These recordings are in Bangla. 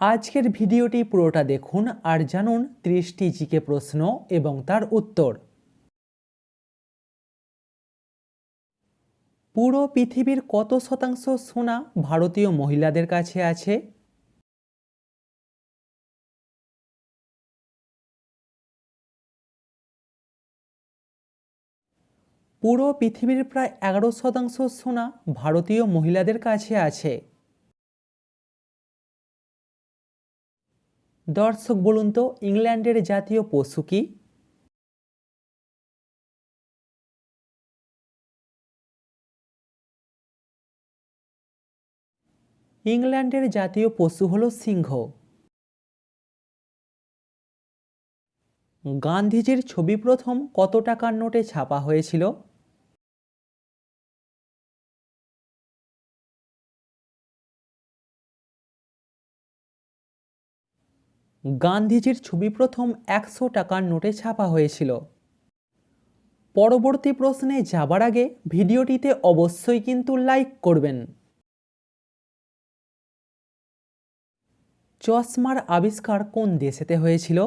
আজকের ভিডিওটি পুরোটা দেখুন আর জানুন ত্রিশটি জিকে প্রশ্ন এবং তার উত্তর। পুরো পৃথিবীর কত শতাংশ সোনা ভারতীয় মহিলাদের কাছে আছে? পুরো পৃথিবীর প্রায় এগারো শতাংশ সোনা ভারতীয় মহিলাদের কাছে আছে। দর্শক বলুন তো, ইংল্যান্ডের জাতীয় পশু কি? ইংল্যান্ডের জাতীয় পশু হল সিংহ। গান্ধীজির ছবি প্রথম কত টাকার নোটে ছাপা হয়েছিল? গান্ধীজির ছবি প্রথম একশো টাকার নোটে ছাপা হয়েছিল। পরবর্তী প্রশ্নে যাবার আগে ভিডিওটিতে অবশ্যই কিন্তু লাইক করবেন। চশমার আবিষ্কার কোন দেশেতে হয়েছিল?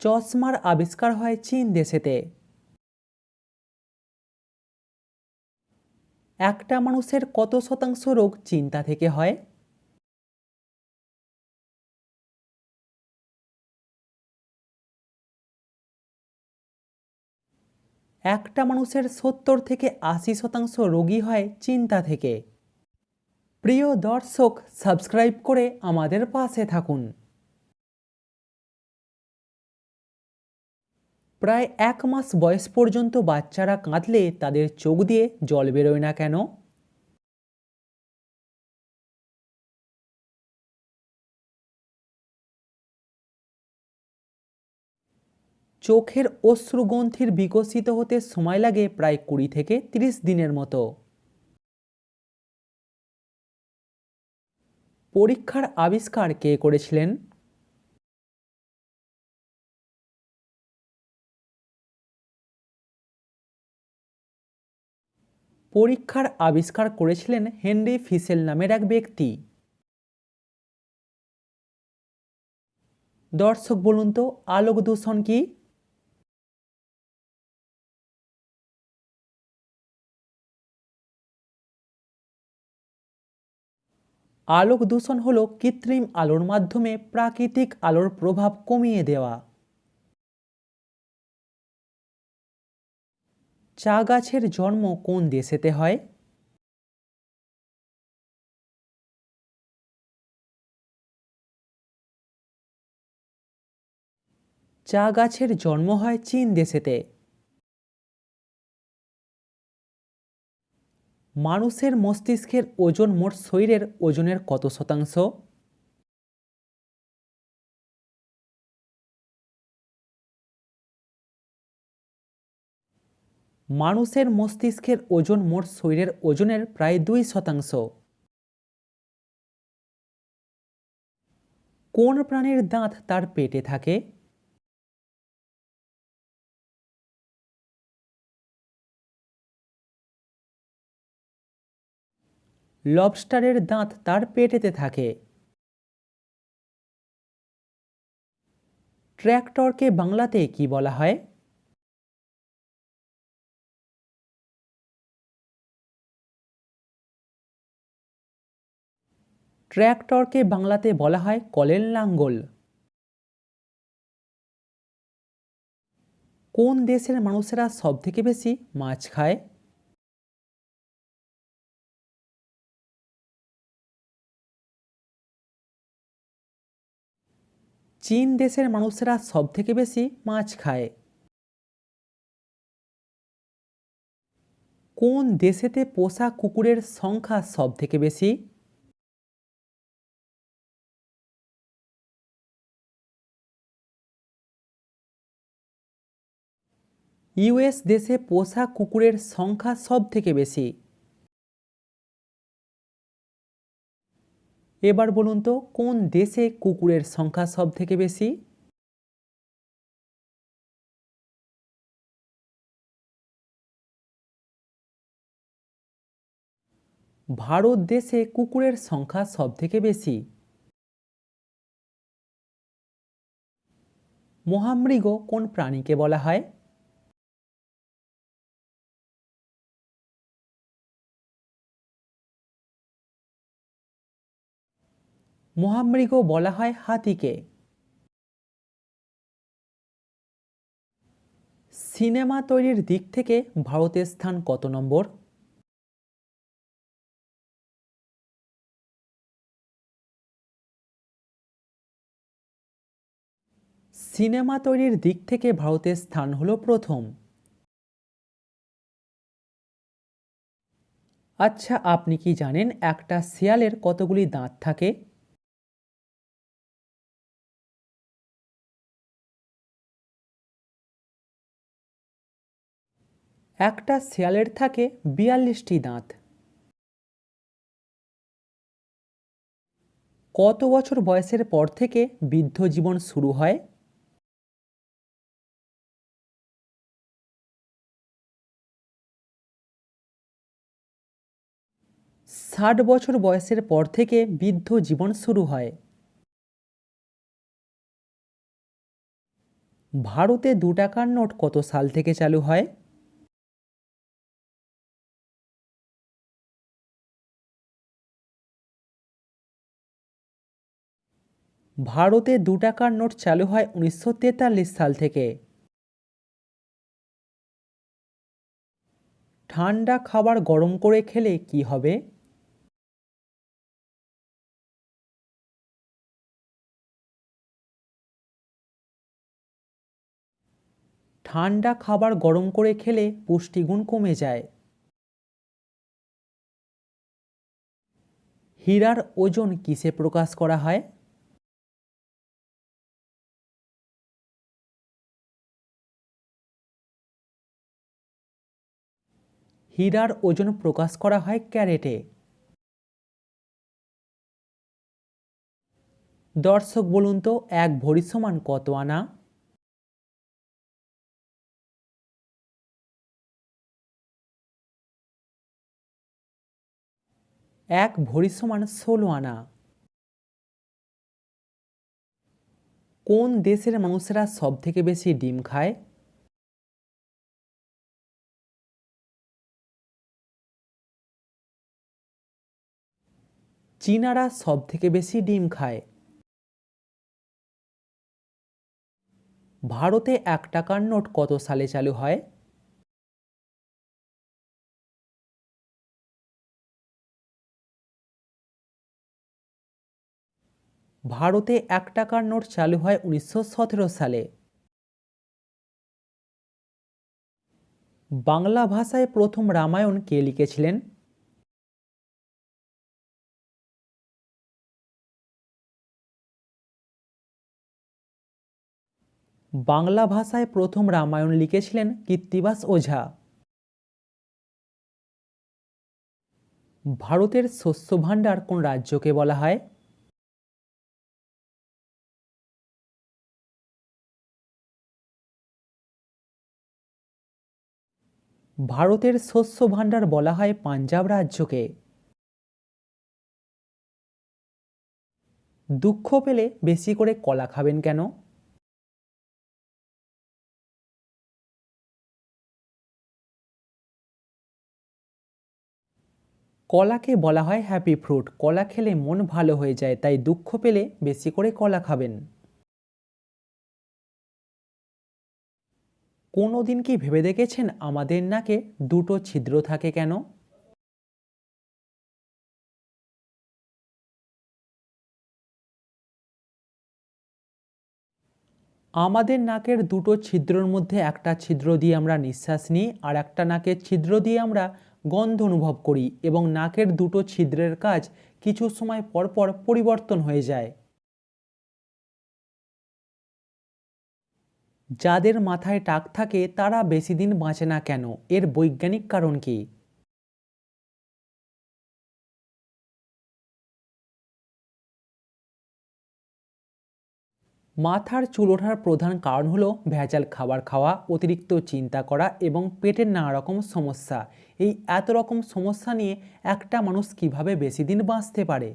চশমার আবিষ্কার হয় চীন দেশেতে। একটা মানুষের কত শতাংশ রোগ চিন্তা থেকে হয়? একটা মানুষের সত্তর থেকে আশি শতাংশ রোগী হয় চিন্তা থেকে। প্রিয় দর্শক, সাবস্ক্রাইব করে আমাদের পাশে থাকুন। প্রায় এক মাস বয়স পর্যন্ত বাচ্চারা কাঁদলে তাদের চোখ দিয়ে জল বেরোয় না কেন? চোখের অশ্রুগ্রন্থির বিকশিত হতে সময় লাগে প্রায় কুড়ি থেকে তিরিশ দিনের মতো। পরীক্ষার আবিষ্কার কে করেছিলেন? পরীক্ষার আবিষ্কার করেছিলেন হেনরি ফিসেল নামের এক ব্যক্তি। দর্শক বলুন তো, আলোক দূষণ কি? আলোক দূষণ হল কৃত্রিম আলোর মাধ্যমে প্রাকৃতিক আলোর প্রভাব কমিয়ে দেওয়া। চা গাছের জন্ম কোন দেশেতে হয়? চা গাছের জন্ম হয় চীন দেশেতে। মানুষের মস্তিষ্কের ওজন মোট শরীরের ওজনের কত শতাংশ? মানুষের মস্তিষ্কের ওজন মোট শরীরের ওজনের প্রায় দুই শতাংশ। কোন প্রাণীর দাঁত তার পেটে থাকে? লবস্টারের দাঁত তার পেটেতে থাকে। ট্র্যাক্টরকে বাংলাতে কি বলা হয়? ট্র্যাক্টরকে বাংলাতে বলা হয় কলের লাঙ্গল কোন দেশের মানুষেরা সবথেকে বেশি মাছ খায়? চীন দেশের মানুষেরা সবথেকে বেশি মাছ খায়। কোন দেশেতে পোষা কুকুরের সংখ্যা সবথেকে বেশি? ইউএস দেশে পোষা কুকুরের সংখ্যা সব থেকে বেশি। এবার বলুন তো, কোন দেশে কুকুরের সংখ্যা সব থেকে বেশি? ভারত দেশে কুকুরের সংখ্যা সব থেকে বেশি। মহামৃগ কোন প্রাণীকে বলা হয়? মহামৃগ বলা হয় হাতিকে। সিনেমা তৈরির দিক থেকে ভারতের স্থান কত নম্বর? সিনেমা তৈরির দিক থেকে ভারতের স্থান হলো প্রথম। আচ্ছা আপনি কি জানেন একটা শিয়ালের কতগুলি দাঁত থাকে? একটা শেয়ালের থাকে বিয়াল্লিশটি দাঁত। কত বছর বয়সের পর থেকে বৃদ্ধ জীবন শুরু হয়? ষাট বছর বয়সের পর থেকে বৃদ্ধ জীবন শুরু হয়। ভারতে দু টাকার নোট কত সাল থেকে চালু হয়? ভারতে দু টাকার নোট চালু হয় উনিশশো তেতাল্লিশ সাল থেকে। ঠান্ডা খাবার গরম করে খেলে কি হবে? ঠান্ডা খাবার গরম করে খেলে পুষ্টিগুণ কমে যায়। হীরার ওজন কিসে প্রকাশ করা হয়? হীরার ওজন প্রকাশ করা হয় ক্যারেটে। দর্শক বলুন তো, এক ভরি সমান কত আনা? এক ভরি সমান ষোলো আনা। কোন দেশের মানুষেরা সব থেকে বেশি ডিম খায়? চীনারা সব থেকে বেশি ডিম খায়। ভারতে এক টাকার নোট কত সালে চালু হয়? ভারতে এক টাকার নোট চালু হয় উনিশশো সতেরো সালে। বাংলা ভাষায় প্রথম রামায়ণ কে লিখেছিলেন? বাংলা ভাষায় প্রথম রামায়ণ লিখেছিলেন কীর্তিবাস ওঝা। ভারতের শস্য ভাণ্ডার কোন রাজ্যকে বলা হয়? ভারতের শস্য ভাণ্ডার বলা হয় পাঞ্জাব রাজ্যকে। দুঃখ পেলে বেশি করে কলা খাবেন কেন? কলাকে বলা হয় হ্যাপি ফ্রুট। কলা খেলে মন ভালো হয়ে যায়, তাই দুঃখ পেলে বেশি করে কলা খাবেন। কোনো দিন কি ভেবে দেখেছেন আমাদের নাকে দুটো ছিদ্র থাকে কেন? আমাদের নাকের দুটো ছিদ্রর মধ্যে একটা ছিদ্র দিয়ে আমরা নিঃশ্বাস নিই, আর একটা নাকের ছিদ্র দিয়ে আমরা গন্ধ অনুভব করি এবং নাকের দুটো ছিদ্রের কাজ কিছু সময় পর পর পরিবর্তন হয়ে যায়। যাদের মাথায় টাক থাকে তারা বেশি দিন বাঁচে না কেন? এর বৈজ্ঞানিক কারণ কি? মাথার চুল ওঠার প্রধান কারণ হলো ভেজাল খাবার খাওয়া, অতিরিক্ত চিন্তা করা এবং পেটের নানা রকম সমস্যা। এই এত রকম সমস্যা নিয়ে একটা মানুষ কীভাবে বেশি দিন বাঁচতে পারে?